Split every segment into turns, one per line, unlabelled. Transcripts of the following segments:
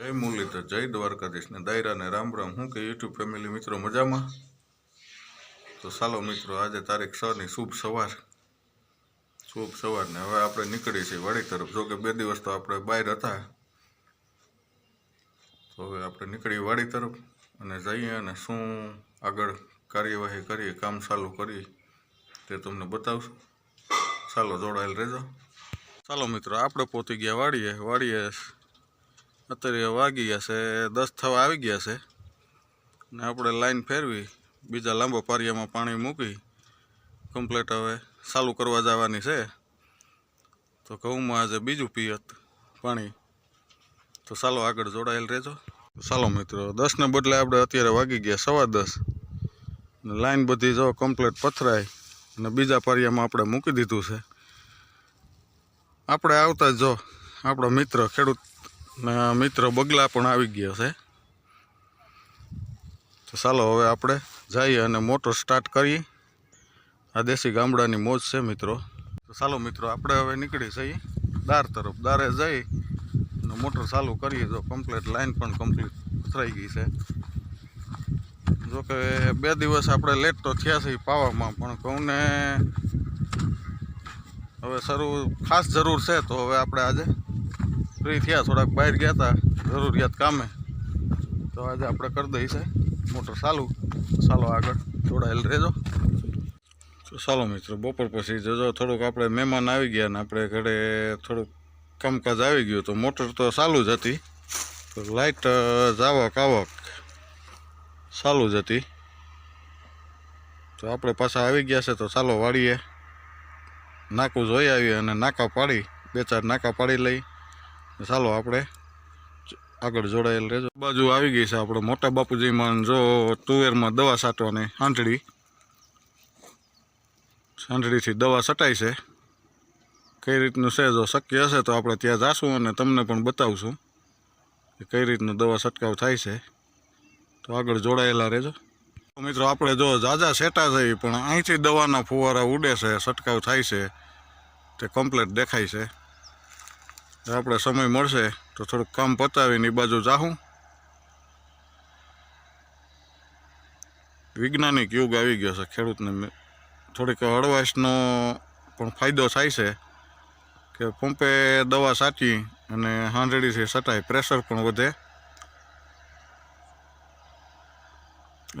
જય મુરલીધર, જય દ્વારકાધીશ ને દાયરા ને રામ રામ. હું કે યુટ્યુબ ફેમિલી મિત્રો મજામાં? તો ચાલો મિત્રો, આજે તારીખ છ ની શુભ સવાર. શુભ સવાર ને હવે આપણે નીકળી છીએ વાડી તરફ. જો કે બે દિવસ તો આપણે બહાર હતા. તો હવે આપણે નીકળીએ વાડી તરફ અને જઈએ અને શું આગળ કાર્યવાહી કરીએ, કામ ચાલુ કરીએ તે તમને બતાવશું. ચાલો જોડાયેલ રહેજો. ચાલો મિત્રો, આપણે પહોંચી ગયા વાડીએ. વાડીએ અત્યારે વાગી ગયા છે, દસ થવા આવી ગયા છે. ને આપણે લાઈન ફેરવી, બીજા લાંબા પારિયામાં પાણી મૂકી કમ્પ્લેટ હવે ચાલુ કરવા જવાની છે. તો ઘઉંમાં આજે બીજું પિયત પાણી. તો ચાલો આગળ જોડાયેલ રહેજો. ચાલો મિત્રો, દસને બદલે આપણે અત્યારે વાગી ગયા સવા દસ. ને લાઈન બધી જો કમ્પ્લેટ પથરાય અને બીજા પારિયામાં આપણે મૂકી દીધું છે. આપણે આવતા જો, આપણો મિત્ર ખેડૂત મિત્ર બગલા પણ આવી ગયો છે. તો ચાલો હવે આપણે જઈએ અને મોટર સ્ટાર્ટ કરીએ. આ દેશી ગામડાની મોજ છે મિત્રો. તો ચાલો મિત્રો, આપણે હવે નીકળી જઈએ. દાર તરફ, દારે જઈ અને મોટર ચાલુ કરીએ. તો કમ્પ્લીટ લાઈન પણ કમ્પ્લીટ ઉતરાઈ ગઈ છે. જોકે બે દિવસ આપણે લેટ તો થયા છે પાવામાં, પણ ઘઉંને હવે શરૂ ખાસ જરૂર છે તો હવે આપણે આજે ફ્રી થયા, થોડાક બહાર ગયા હતા જરૂરિયાત કામે. તો આજે આપણે કરી દઈ મોટર ચાલુ. ચાલો આગળ જોડાયેલ રહેજો. તો ચાલો મિત્રો, બપોર પછી જજો થોડુંક આપણે મહેમાન આવી ગયા ને આપણે ઘરે થોડુંક કામકાજ આવી ગયું, તો મોટર તો ચાલુ જ હતી. તો લાઇટ જાવક, આવક ચાલુ જ હતી. તો આપણે પાછા આવી ગયા છે, તો ચાલો વાળીએ. નાકું જોઈ આવીએ અને નાકા પાડી, બે ચાર નાકા પાડી લઈ. ચાલો આપણે આગળ જોડાયેલ રહેજો. બાજુ આવી ગઈ છે આપણે મોટા બાપુજીમાં જો તુવેરમાં દવા છાંટવાની હાંટડી હાંટડીથી દવા છટાય છે. કઈ રીતનું છે? જો શક્ય હશે તો આપણે ત્યાં જાશું અને તમને પણ બતાવશું કે કઈ રીતનું દવા છંટકાવ થાય છે. તો આગળ જોડાયેલા રહેજો. મિત્રો, આપણે જો ઝાઝા સેટા થઈ પણ અહીંથી દવાના ફુવારા ઉડે છે, છંટકાવ થાય છે. તે કમ્પ્લેટ દેખાય છે. આપણે સમય મળશે તો થોડુંક કામ પતાવીને એ બાજુ જાહું. વૈજ્ઞાનિક યુગ આવી ગયો છે, ખેડૂતને થોડીક હળવાશનો પણ ફાયદો થાય છે કે પંપે દવા સાચી અને હાંડડીથી સટાય, પ્રેશર પણ વધે.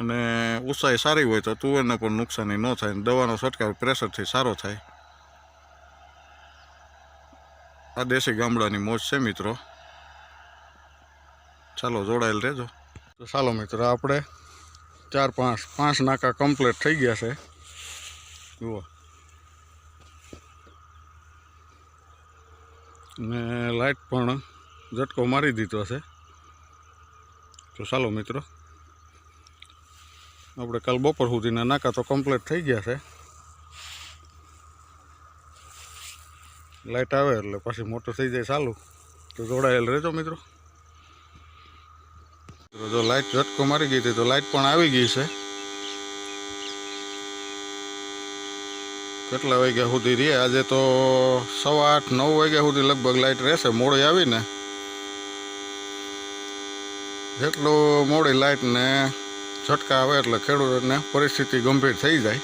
અને ઊંચાઈ સારી હોય તો તુવેરને પણ નુકસાની ન થાય, દવાનો છંટકાવ પ્રેશરથી સારો થાય. આ દેશી ગામડાની મોજ છે, મિત્રો. ચાલો જોડાયેલ રહેજો. તો ચાલો મિત્રો, આપણે ચાર પાંચ પાંચ નાકા કમ્પ્લીટ થઈ ગયા છે. જુઓ. ને લાઇટ પણ ઝટકો મારી દીધો છે. તો ચાલો મિત્રો, આપણે કાલ બપોર સુધીના નાકા તો કમ્પ્લીટ થઈ ગયા છે. લાઇટ આવે એટલે પછી મોટર થઈ જાય ચાલુ. તો જોડાયેલ રહેજો મિત્રો. જો લાઇટ ઝટકો મારી ગઈ હતી, તો લાઇટ પણ આવી ગઈ છે. કેટલા વાગ્યા સુધી રહે? આજે તો સવા આઠ, નવ વાગ્યા સુધી લગભગ લાઇટ રહેશે. મોડી આવીને જેટલું મોડી લાઇટને ઝટકા આવે એટલે ખેડૂતોને પરિસ્થિતિ ગંભીર થઈ જાય.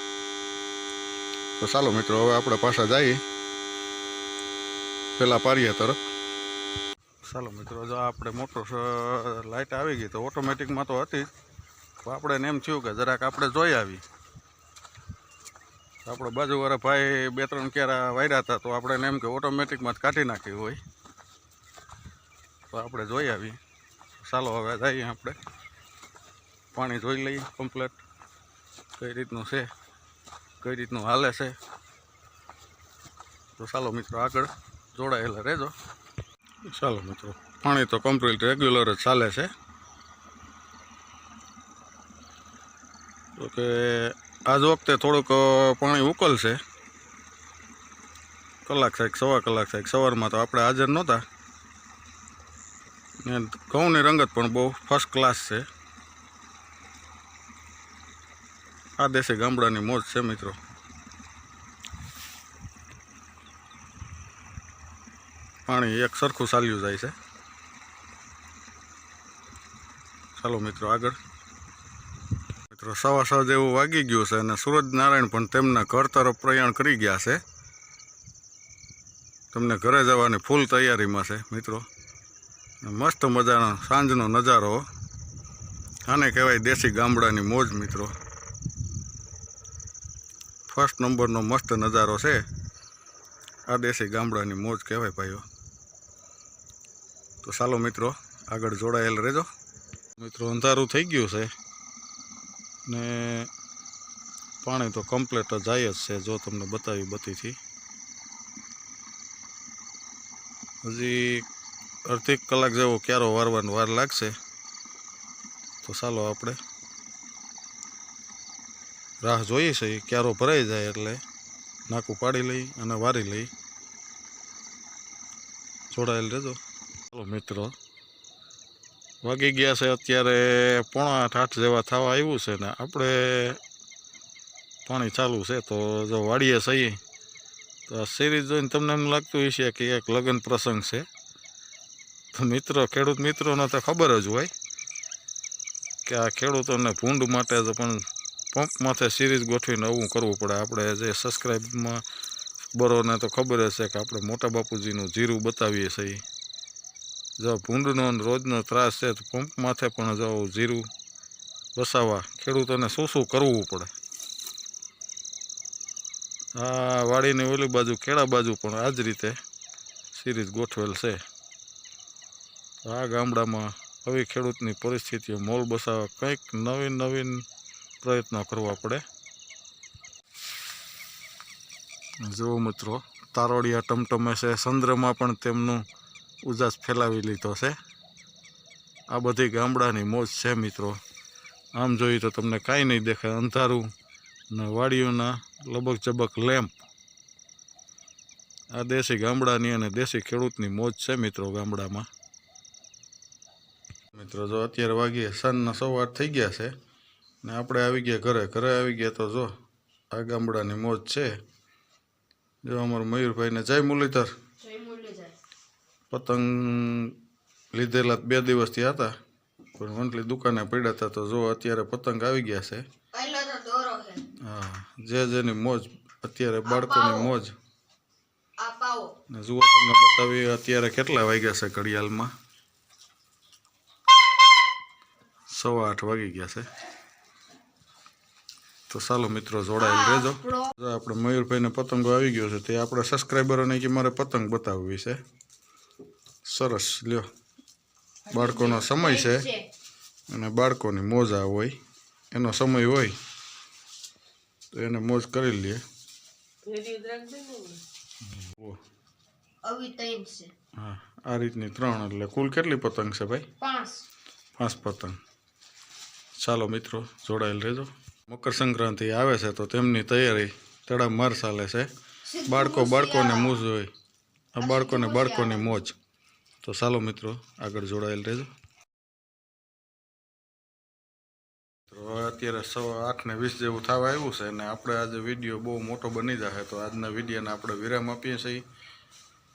તો ચાલો મિત્રો, હવે આપણે પાછા જઈએ. પેલા પારિયા તરફ ચાલો મિત્રો, જો આપણે મોટર લાઇટ આવી ગઈ તો ઓટોમેટિકમાં તો હતી તો આપણે એમ થયું કે જરાક આપણે જોઈ આવી. આપણે બાજુવાળા ભાઈ બે ત્રણ ક્યારા વાયરા હતા, તો આપણે એમ કે ઓટોમેટિકમાં જ કાઢી નાખી હોય. તો આપણે જોઈ આવી. ચાલો હવે જઈએ આપણે. પાણી જોઈ લઈએ કમ્પ્લેટ કઈ રીતનું છે? કઈ રીતનું હાલે છે? તો ચાલો મિત્રો આગળ. જોડાયેલા રહેજો. ચાલો મિત્રો, પાણી તો કમ્પ્લીટ રેગ્યુલર જ ચાલે છે. તો કે આજ વખતે થોડુંક પાણી ઉકલશે. કલાક સાહેબ સવા કલાક સાહેબ સવારમાં તો આપણે હાજર નહોતા. ને ઘઉંની રંગત પણ બહુ ફર્સ્ટ ક્લાસ છે. આ દેશી ગામડાની મોજ છે મિત્રો. પાણી એક સરખું ચાલ્યું જાય છે. ચાલો મિત્રો આગળ. મિત્રો સવા સવા જેવું વાગી ગયું છે અને સૂરજ નારાયણ પણ તેમના ઘર તરફ પ્રયાણ કરી ગયા છે. તમને ઘરે જવાની ફૂલ તૈયારીમાં છે, મિત્રો. મસ્ત મજાનો સાંજનો નજારો. આને કહેવાય દેશી ગામડાની મોજ, મિત્રો. ફર્સ્ટ નંબરનો મસ્ત નજારો છે. આ દેશી ગામડાની મોજ કહેવાય ભાઈઓ. તો ચાલો મિત્રો, આગળ જોડાયેલ રહેજો. મિત્રો, અંધારું થઈ ગયું છે ને પાણી તો કમ્પ્લેટ જાય જ છે, જો તમને બતાવી બતીથી. હજી અડધી કલાક જેવો ક્યારો વારવાનો વાર લાગશે. તો ચાલો આપણે રાહ જોઈએ છે ક્યારો ભરાઈ જાય એટલે નાકું પાડી લઈ અને વારી લઈ. જોડાયેલ રહેજો. મિત્રો. વાગી ગયા છે અત્યારે પોણા આઠ આઠ જેવા થવા આવ્યું છે ને આપણે પાણી ચાલુ છે તો જો વાડીએ સહી તો આ સિરીઝ જોઈને તમને એમ લાગતું હશે કે એક લગ્ન પ્રસંગ છે. તો મિત્રો, ખેડૂત મિત્રોને તો ખબર જ હોય કે આ ખેડૂતોને ભૂંડ માટે જ પણ પંપ માથે સિરીઝ ગોઠવીને આવું કરવું પડે. આપણે જે સબસ્ક્રાઈબમાં બરોને તો ખબર છે કે આપણે મોટા બાપુજીનું જીરું બતાવીએ છીએ. જો ભૂંડનો રોજનો ત્રાસ છે તો પંપ માથે પણ જો જીરું વસાવવા ખેડૂતોને શું શું કરવું પડે? આ વાડીની ઓલી બાજુ, કેળા બાજુ પણ આ જ રીતે સિરીઝ ગોઠવેલ છે. આ ગામડામાં આવી ખેડૂતની પરિસ્થિતિઓ મોલ બસાવવા કંઈક નવીન નવીન પ્રયત્નો કરવા પડે. જુઓ મિત્રો, તારોડિયા ટમટમે છે ચંદ્રમાં પણ તેમનું ઉજાસ ફેલાવી લીધો છે. આ બધી ગામડાની મોજ છે મિત્રો. આમ જોઈએ તો તમને કાંઈ નહીં દેખાય. અંધારું ને વાડીઓના લબક ચબક લેમ્પ. આ દેશી ગામડાની અને દેશી ખેડૂતની મોજ છે મિત્રો ગામડામાં. મિત્રો, જો અત્યારે વાગીએ, સાંજના સવાર થઈ ગયા છે ને આપણે આવી ગયા ઘરે. ઘરે આવી ગયા તો જો, આ ગામડાની મોજ છે. જો અમારા મયુરભાઈને જય
મુલીતર
પતંગ લીધેલા બે દિવસથી હતા. પણ વંટલી દુકાને પડ્યા હતા તો જો અત્યારે પતંગ આવી ગયા છે. હા જે જેની મોજ અત્યારે બાળકોની મોજ. ને જુઓ તમને બતાવી અત્યારે કેટલા વાગ્યા છે ઘડિયાળમાં. સવા આઠ વાગી ગયા છે. તો ચાલો મિત્રો જોડાયેલ રહેજો. જો આપણે મયુરભાઈને પતંગો આવી ગયો છે તે આપણે સબસ્ક્રાઈબરોને કે મારે પતંગ બતાવવી છે. સરસ, લ્યો. બાળકોનો સમય છે. અને બાળકોની મોજા હોય. એનો સમય હોય. તો એને મોજ કરી
છે
હા, આ રીતની ત્રણ, એટલે કુલ કેટલી પતંગ છે ભાઈ?
પાંચ
પાંચ પતંગ. ચાલો મિત્રો, જોડાયેલ રહેજો. મકર સંક્રાંતિ આવે છે તો તેમની તૈયારી તડામાર ચાલે છે. બાળકો બાળકોને મોજ હોય. આ બાળકોને બાળકોની મોજ. તો ચાલો મિત્રો આગળ જોડાયેલ રહેજો. તો અત્યારે સવા આઠ ને વીસ જેવું થવા આવ્યું છે અને આપણે આજે વીડિયો બહુ મોટો બની જશે તો આજના વિડીયોને આપણે વિરામ આપીએ છીએ.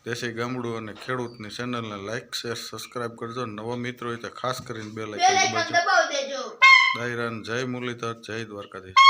દેશી ગામડું અને ખેડૂતની ચેનલને લાઇક શેર સબસ્ક્રાઇબ કરજો. નવા મિત્રો હોય તો ખાસ કરીને બે
લાઈકન
દબાવજો દાયરાન જય મુરલીધર જય દ્વારકાધીશ.